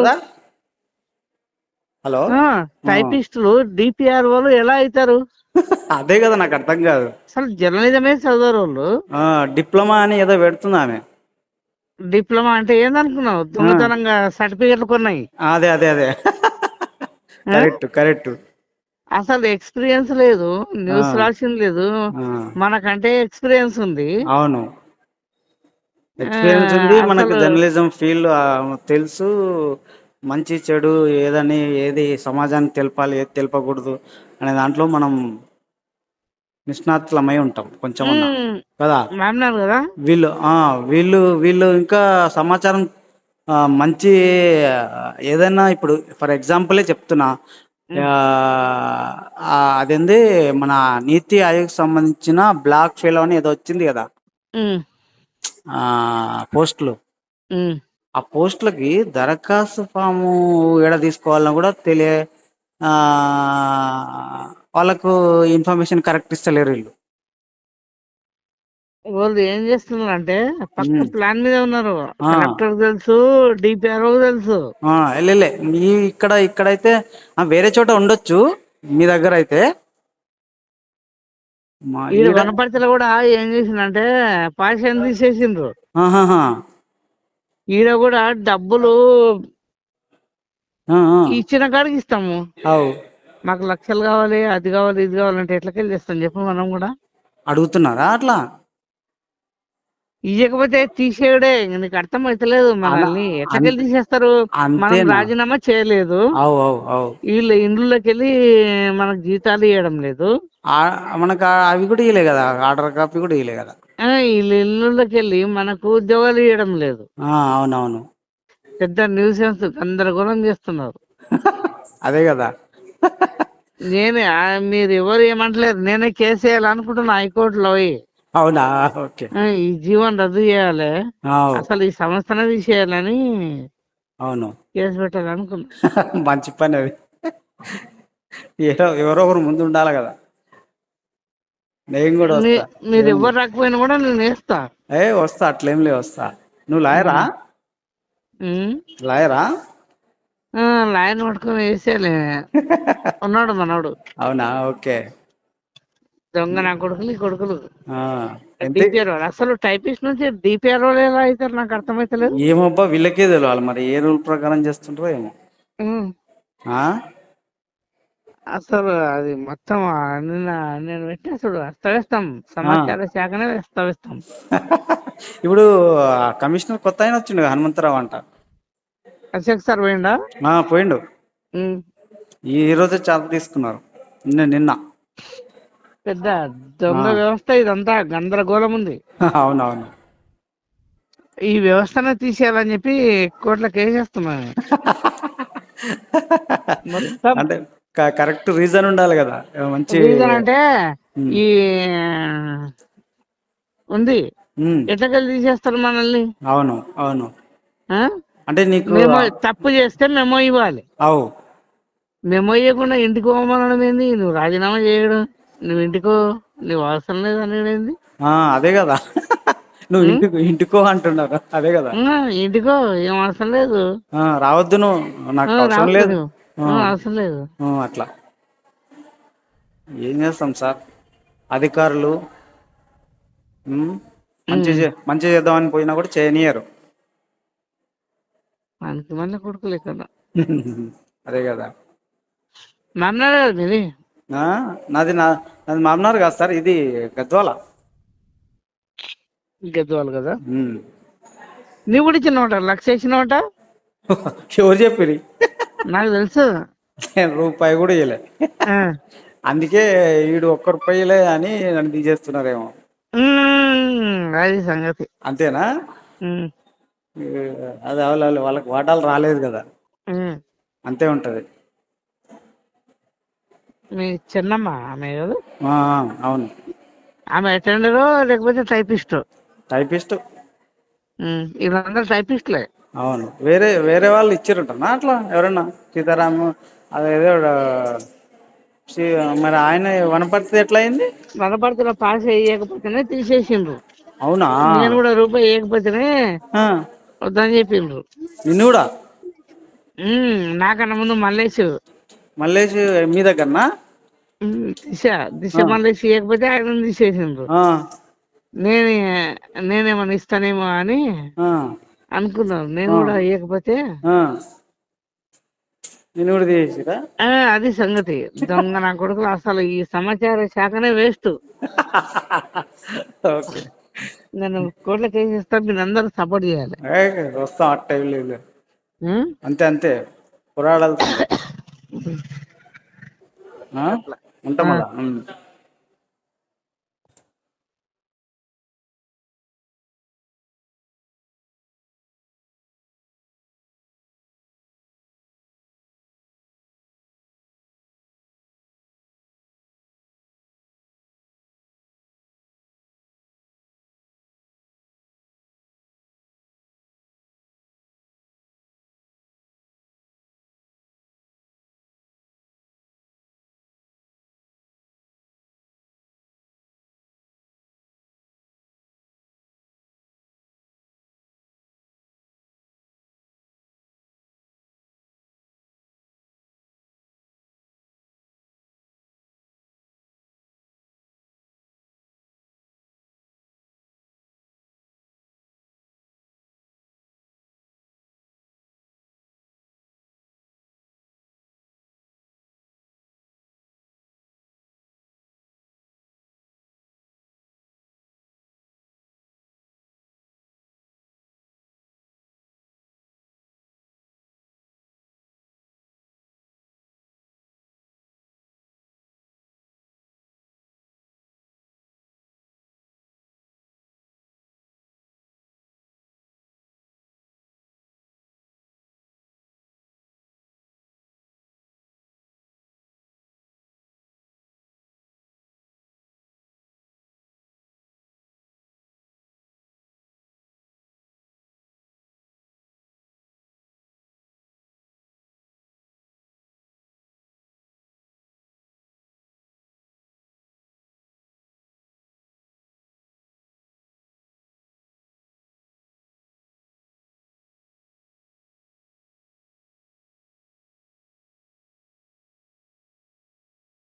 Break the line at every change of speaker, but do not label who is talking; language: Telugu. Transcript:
కదా? హలో?
టైపిస్టులు డిపిఆర్ వాళ్ళు ఎలా అవుతారు?
అదే కదా నాకు అర్థం కాదు.
అసలు జర్నలిజమే చదవరు వాళ్ళు.
డిప్లొమా అని ఏదో పెడుతుంది ఆమె.
డిప్లొమా అంటే ఏందనుకున్నావు? దొంగతనంగా సర్టిఫికెట్లు కొన్నాయి.
అదే అదే అదే. Correct correct.
అసలు ఎక్స్పీరియన్స్ లేదు న్యూస్. రాసింది లేదు. మనకంటే ఎక్స్పీరియన్స్ ఉంది.
అవును. ఎక్స్పీరియన్స్ ఉంది. మనకు జర్నలిజం ఫీల్డ్ తెలుసు. మంచి చెడు ఏదని ఏది సమాజానికి తెలపాలి ఏది తెలపకూడదు అనే దాంట్లో మనం నిష్ణాతులమై ఉంటాం కొంచెం. కదా?
కదా?
వీళ్ళు ఆ వీళ్ళు వీళ్ళు ఇంకా సమాచారం మంచి ఏదైనా ఇప్పుడు ఫర్ ఎగ్జాంపులే చెప్తున్నా. అదేంది? మన నీతి ఆయోగ్ సంబంధించిన బ్లాక్ ఫెలో అని ఏదో వచ్చింది కదా. ఆ పోస్టులు. ఆ పోస్టులకి దరఖాస్తు ఫాము ఎడ తీసుకోవాలన్నా కూడా తెలియ ఆ, వాళ్ళకు ఇన్ఫర్మేషన్ కరెక్ట్ ఇస్తలేరు వీళ్ళు
వాళ్ళు ఏం చేస్తున్నారు అంటే పక్క. ప్లాన్ మీద ఉన్నారు
ఆ.
కలెక్టర్ తెలుసు డిపిఆర్ తెలుసు
ఆ, మీ ఇక్కడ ఇక్కడైతే ఆ, వేరే చోట ఉండొచ్చు మీ దగ్గర అయితే ఈడ-
వనపర్తిలో కూడా ఏం చేసిందంటే పాషన్ తీసేసిండ్రు. ఈడ కూడా డబ్బులు. ఇచ్చిన కాడికి ఇస్తాము. మాకు లక్షలు కావాలి అది కావాలి ఇది కావాలంటే ఎట్లకెళ్ళి చేస్తాం చెప్పు మనం కూడా.
అడుగుతున్నారా అట్లా?
ఇవ్వకపోతే తీసేయడే. నీకు అర్థం అవుతలేదు మనల్ని. ఎట్లకెళ్ళి తీసేస్తారు? మనం రాజీనామా చేయలేదు. వీళ్ళ ఇండ్లకి వెళ్ళి మనకు జీతాలు ఇవ్వడం లేదు.
మనకు అవి కూడా ఇయలే కదా. ఆర్డర్ కాపీ కూడా ఇయలే కదా.
వీళ్ళ ఇళ్ళకి వెళ్ళి మనకు ఉద్యోగాలు ఇవ్వడం లేదు.
అవునవును.
పెద్ద న్యూసెన్స్ గందరగోళం చేస్తున్నారు.
అదే కదా.
నేనే మీరు ఎవరు ఏమంటలేరు. నేనే కేసు వేయాలనుకుంటున్నా హైకోర్టులో పోయి.
అవునా? ఓకే.
ఈ జీవన్ రద్దు చేయాలి. అసలు ఈ సంస్థనే తీసేయాలని
అవును.
కేసు పెట్టాలనుకున్నా
మంచి పని అది. ఎవరో ఎవరో ఒకరు ముందు ఉండాలి కదా. నేను కూడా
మీరు ఎవరు రాకపోయినా కూడా నేను వేస్తా.
ఏ వస్తా అట్లేం లే వస్తా. నువ్వు లాయరా. లాయరా?
లైన్ పట్టుకొని వేసేయాలి. ఉన్నాడు మనోడు.
అవునా? ఓకే.
దొంగ నా కొడుకులు. ఈ కొడుకులు అసలు టైపిస్ట్ నుంచి డిపిఆర్ ఎలా అవుతారు నాకు అర్థమైతలేదు.
ఏమబ్బా వీళ్ళకే తెలియాలి మరి ఏ రూల్ ప్రకారం చేస్తుంటారో ఏమో?
అసలు అది మొత్తం నిన్న నేను పెట్టిన చూడు అస్తవ్యస్తం. సమాచార శాఖనే అస్తవ్యస్తం.
ఇప్పుడు కమిషనర్ కొత్త ఆయన వచ్చిండు హనుమంతరావు అంట.
అశోక్ సార్ పోయిండా?
పోయిండు. ఈ రోజే చార్జ్ తీసుకున్నారు. నిన్న నిన్న.
పెద్ద దొంగ. వ్యవస్థ ఇదంతా గందరగోళం ఉంది.
అవునవును.
ఈ వ్యవస్థనే తీసేయాలని చెప్పి కోర్టులో కేసేస్తున్నాను
అంటే కరెక్ట్ రీజన్ ఉండాలి కదా. మంచి
రీజన్ అంటే ఈ ఉంది. ఎట్లకెళ్ళి తీసేస్తారు మనల్ని?
అవును అవును.
ఆ?
అంటే నీకు
మెమో తప్పు చేస్తే మెమో ఇవ్వాలి.
అవు.
మెమో ఇవ్వకుండా ఇంటికి పోమనడం ఏంది? నువ్వు రాజీనామా చేయడం. నువ్వు ఇంటికో నువ్వు అవసరం లేదు అనేది
అదే కదా. నువ్వు. ఇంటికి ఇంటికో అంటున్నారు. అదే కదా.
ఇంటికో ఏం అవసరం లేదు.
రావద్దు నువ్వు. నాకు అవసరం లేదు.
అవసరం లేదు.
అట్లా. ఏం చేస్తాం సార్? అధికారులు మంచి మంచి చేద్దామని పోయినా కూడా చేయనియరు
మనకి మళ్ళీ కొడుకులు ఇక్కడ
అదే కదా.
మన్నాడు కదా
నాది నా నాది మామనార్ కాదు సార్ ఇది గద్వాల.
గద్వాలు కదా. నువ్వు కూడా ఇచ్చినవాట లక్ష ఇచ్చినవాట
ఎవరు చెప్పిరి
నాకు తెలుసు.
నేను రూపాయి కూడా ఇవ్వలే
ఆ.
అందుకే వీడు ఒక్క రూపాయలే అని నన్ను తీసేస్తున్నారేమో.
అది సంగతి.
అంతేనా? అది అవలాలి వాళ్ళకి వాటాలు రాలేదు కదా. అంతే ఉంటది.
మీ చిన్నమ్మ ఆమె కదా
అవును.
ఆమె అటెండరో లేకపోతే టైపిస్ట్?
టైపిస్ట్.
వీళ్ళందరూ టైపిస్ట్లే.
అవును. వేరే వేరే వాళ్ళు ఇచ్చారంటనా అట్లా? ఎవరన్నా? సీతారాము అదేదో మరి ఆయన వనపర్తి ఎట్లా అయింది
వనపర్తిలో పాస్ వేయకపోతేనే తీసేసిండ్రు.
అవునా?
నేను కూడా రూపాయి వేయకపోతేనే వద్దని చెప్పిండ్రు.
నిన్ను కూడా?
నాకన్నా ముందు మల్లేష్
మల్లేష్ మీ దగ్గరనా?
దిశ దిశ. మల్లేష్ ఇవ్వకపోతే ఆయన తీసేసిండ్రు నేనే నేనేమన్నా ఇస్తానేమో అని అనుకున్నాను. నేను. కూడా ఇవ్వకపోతే.
నేను కూడా తీసేసిరా?
అది సంగతి. దొంగ నా కొడుకులు అసలు ఈ సమాచార శాఖనే వేస్ట్.
ఓకే.
నేను కోట్ల కేసు ఇస్తా మీరు అందరూ సపోర్ట్ చేయాలి.
వస్తాం అట్ట? అంతే అంతే. పురాడాలి ఉంటాం.